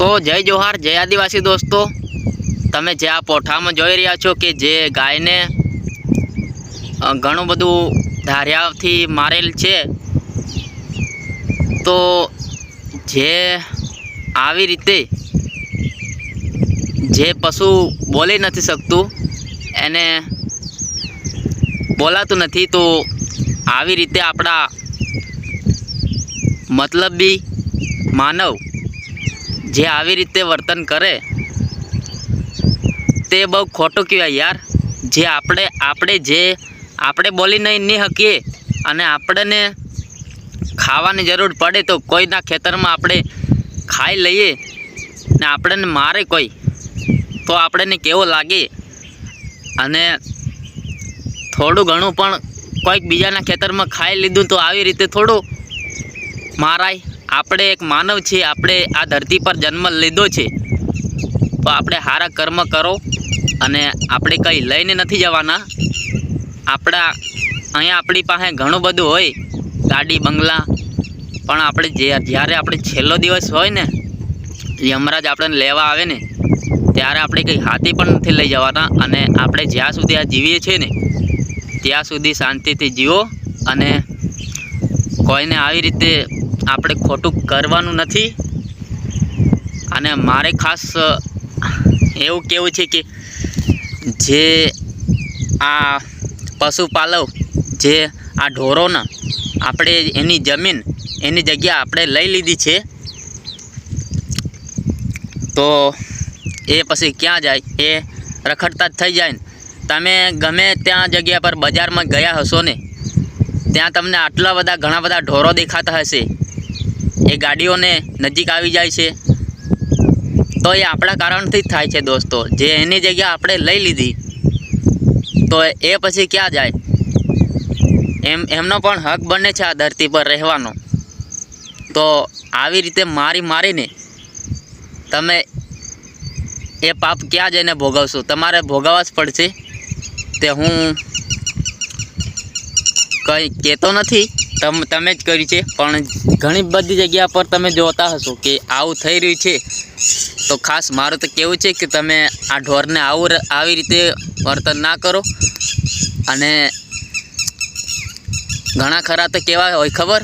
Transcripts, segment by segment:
તો જય જોહાર, જય આદિવાસી દોસ્તો. તમે જે આ પોઠામાં જોઈ રહ્યા છો કે જે ગાયને ઘણું બધું ધાર્યાથી મારેલ છે, તો જે આવી રીતે જે પશુ બોલી નથી શકતું, એને બોલાતું નથી, તો આવી રીતે આપણા મતલબી માનવ જે આવી રીતે વર્તન કરે, તે બહુ ખોટું કહેવાય યાર. જે આપણે આપણે જે, આપણે બોલી નહીં નહીં શકીએ અને આપણને ખાવાની જરૂર પડે તો કોઈના ખેતરમાં આપણે ખાઈ લઈએ ને આપણને મારે કોઈ, તો આપણને કેવો લાગે? અને થોડું ઘણું પણ કોઈક બીજાના ખેતરમાં ખાઈ લીધું તો આવી રીતે થોડું મારાય. આપણે એક માનવ છીએ, આપણે આ ધરતી પર જન્મ લીધો છે. તો આપણે સારા કર્મ કરો અને આપણે કંઈ લઈને નથી જવાના. આપણા, અહીંયા આપણી પાસે ઘણું બધું હોય, ગાડી, બંગલા, પણ આપણે જ્યારે આપણે છેલ્લો દિવસ હોય ને યમરાજ આપણને લેવા આવે ને, ત્યારે આપણે કંઈ હાથી પણ નથી લઈ જવાના અને આપણે જ્યાં સુધી આ જીવીએ છીએ ને, ત્યાં સુધી શાંતિથી જીવો અને કોઈને આવી રીતે આપણે ખોટું કરવાનું નથી. અને મારે ખાસ એવું કહેવું છે કે જે આ પશુપાલવ જે આ ઢોરોના આપણે એની જમીન, એની જગ્યા આપણે લઈ લીધી છે, તો એ પછી ક્યાં જાય? એ રખડતા જ થઈ જાય ને. તમે ગમે ત્યાં જગ્યા પર બજારમાં ગયા હશો ને, ત્યાં તમને આટલા બધા ઘણા બધા ઢોરો દેખાતા હશે. એ ગાડીઓને નજીક આવી જાય છે. તો એ આપણા કારણથી જ થાય છે દોસ્તો. જે એની જગ્યા આપણે લઈ લીધી, તો એ પછી ક્યાં જાય? એમ, એમનો પણ હક બને છે આ ધરતી પર રહેવાનો. તો આવી રીતે મારી મારીને તમે એ પાપ ક્યાં જઈને ભોગવશો? તમારે ભોગવવા જ પડશે. તે હું કંઈ કહેતો નથી. તમ જ કર્યું છે. પણ ઘણી બધી જગ્યા પર તમે જોતા હશો કે આવું થઈ રહ્યું છે. તો ખાસ મારું તો કહેવું છે કે તમે આ ઢોરને આવું આવી રીતે વર્તન ના કરો. અને ઘણા ખરા તો કેવા હોય ખબર?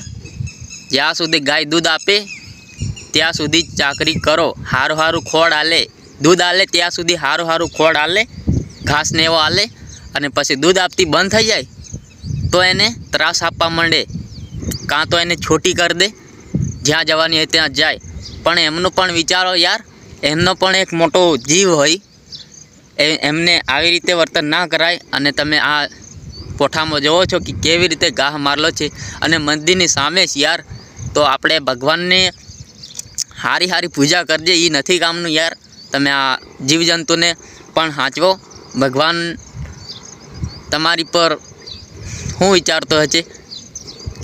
જ્યાં સુધી ગાય દૂધ આપે, ત્યાં સુધી ચાકરી કરો. સારું સારું ખોળ આલે. દૂધ આલે ત્યાં સુધી સારું સારું ખોળ આલે. ઘાસને એવો આલે. અને પછી દૂધ આપતી બંધ થઈ જાય. તો એને ત્રાસ આપવા માંડે. કાં તો એને છોટી કરી દે, જ્યાં જવાની હોય ત્યાં જાય. પણ એમનું પણ વિચારો યાર, એમનો પણ એક મોટો જીવ હોય. એમને આવી રીતે વર્તન ના કરાય અને તમે આ પોઠામાં જોવો છો કે કેવી રીતે ગાહ મારલો છે. અને મંદિરની સામે જ યાર, તો આપણે ભગવાનને હારી હારી પૂજા કરજે એ નથી કામનું યાર. તમે આ જીવજંતુને પણ સાચવો ભગવાન તમારી પર શું વિચારતો હશે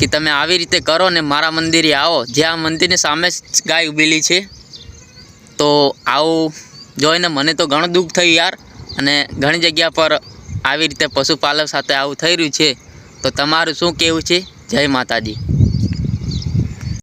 કે તમે આવી રીતે કરો ને મારા મંદિરે આવો. જ્યાં મંદિરની સામે જ ગાય ઉભેલી છે. તો આવું જોઈને મને તો ઘણું દુઃખ થયું યાર. અને ઘણી જગ્યા પર આવી રીતે પશુપાલક સાથે આવું થઈ રહ્યું છે. તો તમારું શું કહેવું છે? જય માતાજી.